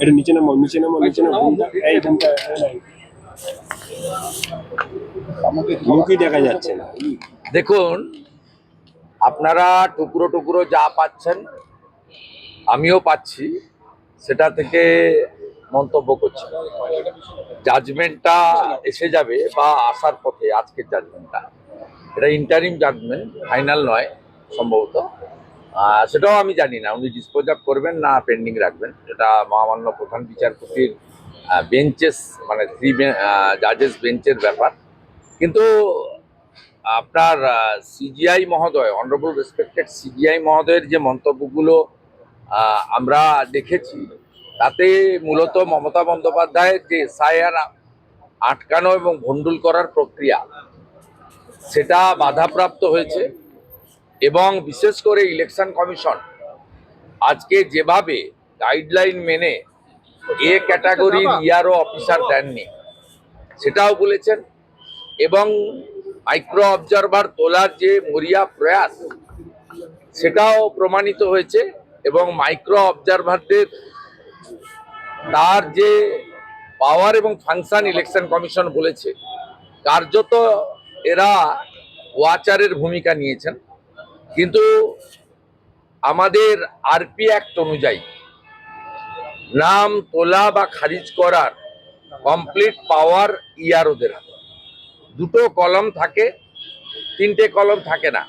এটা নিচে নামো নিচে নামো নিচে নামো। এই ঘুমটা মুখই দেখা যাচ্ছে না। দেখুন আপনারা টুকরো টুকরো যা পাচ্ছেন আমিও পাচ্ছি সেটা থেকে মন্তব্য করছি। জাজমেন্টটা এসে যাবে বা আসার পথে আজকের জাজমেন্টটা এটা ইন্টারিম জাজমেন্ট ফাইনাল নয় সম্ভবত। সেটাও আমি জানি না। উনি ডিসপোজ আপ করবেন না পেন্ডিং রাখবেন। এটা মহামান্য প্রধান বিচারপতির বেঞ্চেস মানে থ্রি জাজেস বেঞ্চের ব্যাপার। কিন্তু আপনার সিজিআই মহোদয় অনারেবল রেসপেক্টেড সিজিআই মহোদয়ের যে মন্তব্যগুলো আমরা দেখেছি, তাতে মূলত মমতা বন্দ্যোপাধ্যায়ের যে এসআইআর আটকানো এবং ভণ্ডুল করার প্রক্রিয়া, সেটা বাধাপ্রাপ্ত হয়েছে। এবং বিশেষ করে ইলেকশন কমিশন আজকে যেভাবে গাইডলাইন মেনে এ ক্যাটাগরির ইয়ারও অফিসার দেননি, সেটাও বলেছেন এবং মাইক্রো অবজারভার তোলার যে মরিয়া প্রয়াস, সেটাও প্রমাণিত হয়েছে এবং মাইক্রো অবজারভারদের তার যে পাওয়ার এবং ফাংশন ইলেকশন কমিশন বলেছে, কার্যত এরা ওয়াচারের ভূমিকা নিয়েছেন। কিন্তু আমাদের আরপি অ্যাক্ট অনুযায়ী নাম তোলা বা খারিজ করার কমপ্লিট পাওয়ার ইয়ারোদের হাতে। দুটো কলম থাকে, তিনটে কলম থাকে না।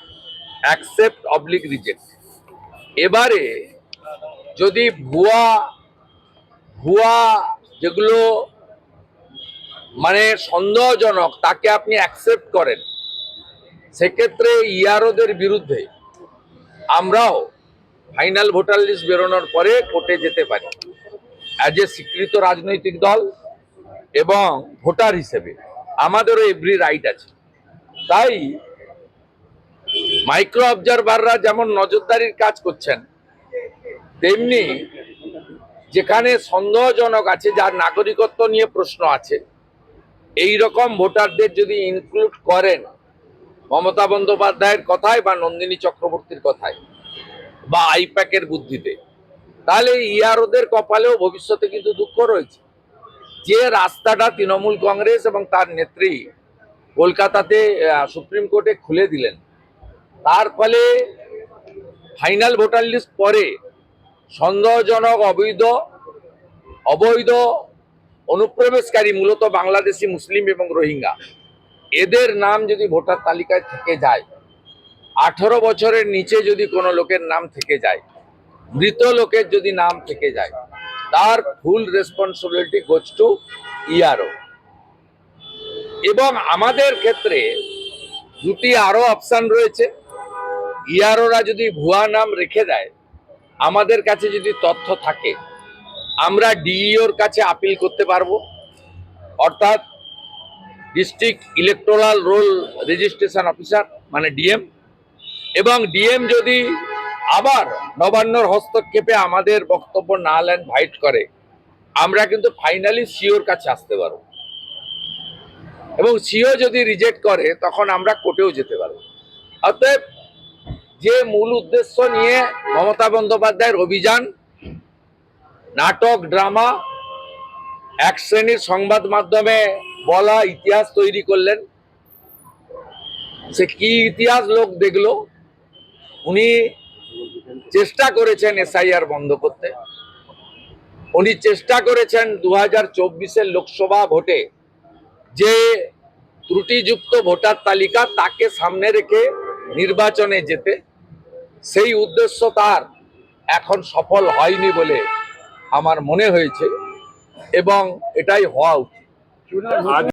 অ্যাকসেপ্ট অবলিক রিজেক্ট এবারে যদি ভুয়া ভুয়া যেগুলো মানে সন্দেহজনক তাকে আপনি অ্যাকসেপ্ট করেন, সেক্ষেত্রে ইয়ারোদের বিরুদ্ধে আমরাও ফাইনাল ভোটার লিস্ট বেরোনোর পরে কোর্টে যেতে পারি। অ্যাজ এ স্বীকৃত রাজনৈতিক দল এবং ভোটার হিসেবে আমাদেরও এভরি রাইট আছে। তাই মাইক্রো অবজারভাররা যেমন নজরদারির কাজ করছেন, তেমনি যেখানে সন্দেহজনক আছে, যার নাগরিকত্ব নিয়ে প্রশ্ন আছে এই রকম ভোটারদের যদি ইনক্লুড করেন মমতা বন্দ্যোপাধ্যায়ের কথায় বা নন্দিনী চক্রবর্তীর কথায় বা আইপ্যাকের বুদ্ধিতে। তাহলে ইয়ারোদের কপালেও ভবিষ্যতে কিন্তু দুঃখ রয়েছে। যে রাস্তাটা তৃণমূল কংগ্রেস এবং তার নেত্রী কলকাতাতে সুপ্রিম কোর্টে খুলে দিলেন, তার ফলে ফাইনাল ভোটার লিস্ট পরে সন্দেহজনক, অবৈধ অবৈধ, অনুপ্রবেশকারী মূলত বাংলাদেশি, মুসলিম এবং রোহিঙ্গা। এদের নাম যদি ভোটার তালিকায় থেকে যায়, আঠারো বছরের নিচে যদি কোনো লোকের নাম থেকে যায়, মৃত লোকের যদি নাম থেকে যায়, তার full responsibility goes to ERO এবং আমাদের ক্ষেত্রে দুটি আরও অপশান রয়েছে। ইয়ারোরা যদি ভুয়া নাম রেখে দেয়, আমাদের কাছে যদি তথ্য থাকে, আমরা ডিইওর কাছে আপিল করতে পারব। অর্থাৎ district electoral roll registration officer মানে ডিএম এবং ডিএম যদি আবার নবান্নর হস্তক্ষেপে আমাদের বক্তব্য না লেন ভাইট করে, আমরা কিন্তু ফাইনালি সিওর কাছে আসতে পারব। এবং সিও যদি রিজেক্ট করে, তখন আমরা কোর্টেও যেতে পারব। অতএব যে মূল উদ্দেশ্য নিয়ে মমতা বন্দ্যোপাধ্যায়ের অভিযান, নাটক, ড্রামা, এক শ্রেণির সংবাদ মাধ্যমে বলা ইতিহাস তৈরি করলেন। সে কি ইতিহাস লোক দেখল? উনি চেষ্টা করেছেন এসআইআর বন্ধ করতে। উনি চেষ্টা করেছেন দু হাজার চব্বিশের লোকসভা ভোটে যে ত্রুটিযুক্ত ভোটার তালিকা তাকে সামনে রেখে নির্বাচনে যেতে, সেই উদ্দেশ্য তার এখন সফল হয়নি বলে আমার মনে হয়েছে এবং এটাই হওয়া উচিত। आज